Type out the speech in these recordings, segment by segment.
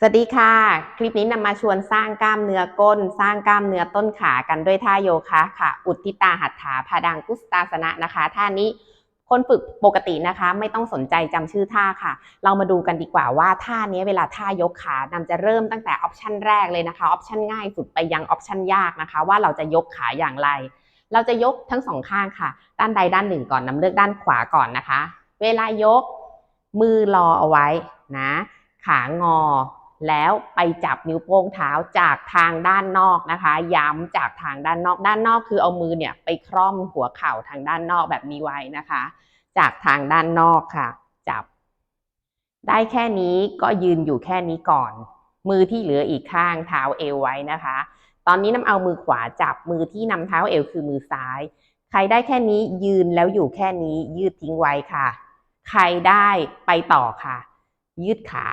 สวัสดีค่ะ คลิปนี้นำมาชวนสร้างกล้ามเนื้อก้น สร้างกล้ามเนื้อต้นขากันด้วยท่าโยคะค่ะ อุทิตาหัตถาพาดังกุสตาสนะนะคะ ท่านี้คนฝึกปกตินะคะ ไม่ต้องสนใจจำชื่อท่าค่ะ เรามาดูกันดีกว่าว่าท่านี้เวลาท่ายกขานำจะเริ่มตั้งแต่ออปชันแรกเลยนะคะออปชันง่ายสุดไปยังออปชันยากนะคะ ว่าเราจะยกขาอย่างไร เราจะยกทั้งสองข้างค่ะ ด้านใดด้านหนึ่งก่อนนำเลือกด้านขวาก่อนนะคะ เวลายกมือรอเอาไว้นะ ขางอ แล้วไปจับนิ้วโป้งเท้าจากทางด้านนอกนะคะ ย้ำจากทางด้านนอก ด้านนอกคือเอามือเนี่ยไปคร่อมหัวเข่าทางด้านนอกแบบนี้ไว้นะคะ จากทางด้านนอกค่ะ จับ ได้แค่นี้ก็ยืนอยู่แค่นี้ก่อน มือที่เหลืออีกข้างเท้าเอวไว้นะคะ ตอนนี้น้ำเอามือขวาจับมือที่นำเท้าเอวคือมือซ้าย ใครได้แค่นี้ยืนแล้วอยู่แค่นี้ยืดทิ้งไว้ค่ะ ใครได้ไปต่อค่ะ ยืดขา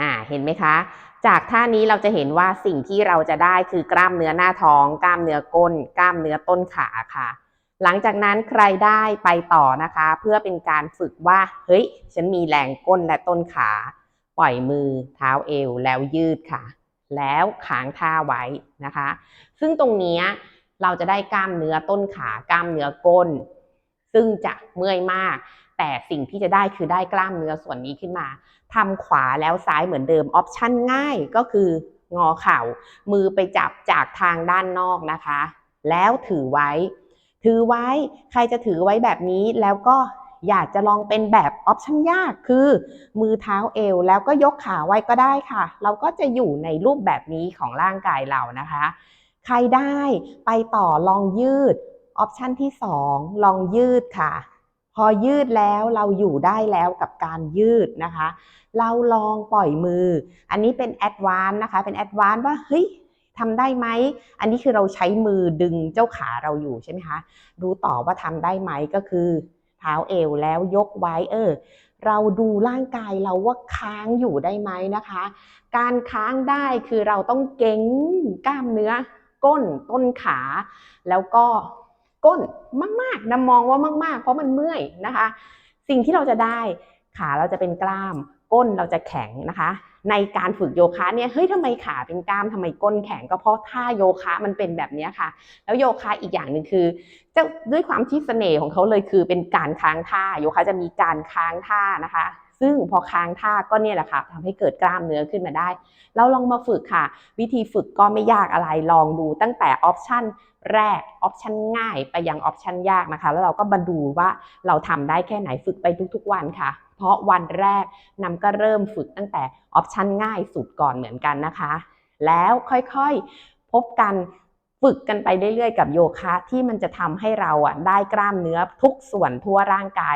อ่าเห็นไหมคะ จากท่านี้เราจะเห็นว่าสิ่งที่เราจะได้คือกล้ามเนื้อหน้าท้อง กล้ามเนื้อก้น กล้ามเนื้อต้นขาค่ะ หลังจากนั้นใครได้ไปต่อนะคะ เพื่อเป็นการฝึกว่า เฮ้ย ฉันมีแรงก้นและต้นขา ปล่อยมือเท้าเอวแล้วยืดค่ะ แล้วค้างท่าไว้นะคะ ซึ่งตรงนี้เราจะได้กล้ามเนื้อต้นขากล้ามเนื้อก้น ซึ่งจะเมื่อยมาก แต่สิ่งที่จะได้คือได้กล้ามเนื้อส่วนนี้ขึ้นมาทำขวาแล้วซ้ายเหมือนเดิมออปชั่นง่ายก็คืองอเข่า มือไปจับจากทางด้านนอกนะคะ แล้วถือไว้ ถือไว้ใครจะถือไว้แบบนี้แล้วก็อยากจะลองเป็นแบบออปชั่นยากคือ มือเท้าเอวแล้วก็ยกขาไว้ก็ได้ค่ะ เราก็จะอยู่ในรูปแบบนี้ของร่างกายเรานะคะ ใครได้ไปต่อลองยืดออปชันที่ 2 ลองยืดค่ะ พอยืดแล้วเราอยู่ได้แล้วกับการยืดนะคะ เราลองปล่อยมือ อันนี้เป็นแอดวานนะคะ เป็นแอดวานว่าเฮ้ยทำได้ไหม อันนี้คือเราใช้มือดึงเจ้าขาเราอยู่ใช่ไหมคะ ดูต่อว่าทำได้ไหมก็คือเท้าเอวแล้วยกไว้เออ เราดูร่างกายเราว่าค้างอยู่ได้ไหมนะคะ การค้างได้คือเราต้องเก่งกล้ามเนื้อ ก้นต้นขา แล้วก็ ก้นมากๆนะมองว่ามาก ๆ เพราะมันเมื่อยนะคะ สิ่งที่เราจะได้ขาเราจะเป็นกล้าม ก้นเราจะแข็งนะคะ ในการฝึกโยคะเนี่ยเฮ้ยทำไมขาเป็นกล้ามทำไมก้นแข็งก็เพราะท่าโยคะมันเป็นแบบนี้ค่ะ แล้วโยคะอีกอย่างหนึ่งคือเจ้าด้วยความที่เสน่ห์ของเขาเลยคือเป็นการค้างท่าโยคะจะมีการค้างท่านะคะ ซึ่งพอค้างท่าก็เนี่ยแหละค่ะทำให้เกิดกล้ามเนื้อขึ้นมาได้ เราลองมาฝึกค่ะ วิธีฝึกก็ไม่ยากอะไรลองดูตั้งแต่ออปชันแรกออปชันง่ายไปยังออปชันยากนะคะ แล้วเราก็มาดูว่าเราทำได้แค่ไหนฝึกไปทุกๆวันค่ะ เพราะวันแรกนำก็เริ่มฝึกตั้งแต่ออปชันง่ายสุดก่อนเหมือนกันนะคะ แล้วค่อยๆพบกันฝึกกันไปเรื่อยๆกับโยคะที่มันจะทำให้เราอะได้กล้ามเนื้อทุกส่วนทั่วร่างกาย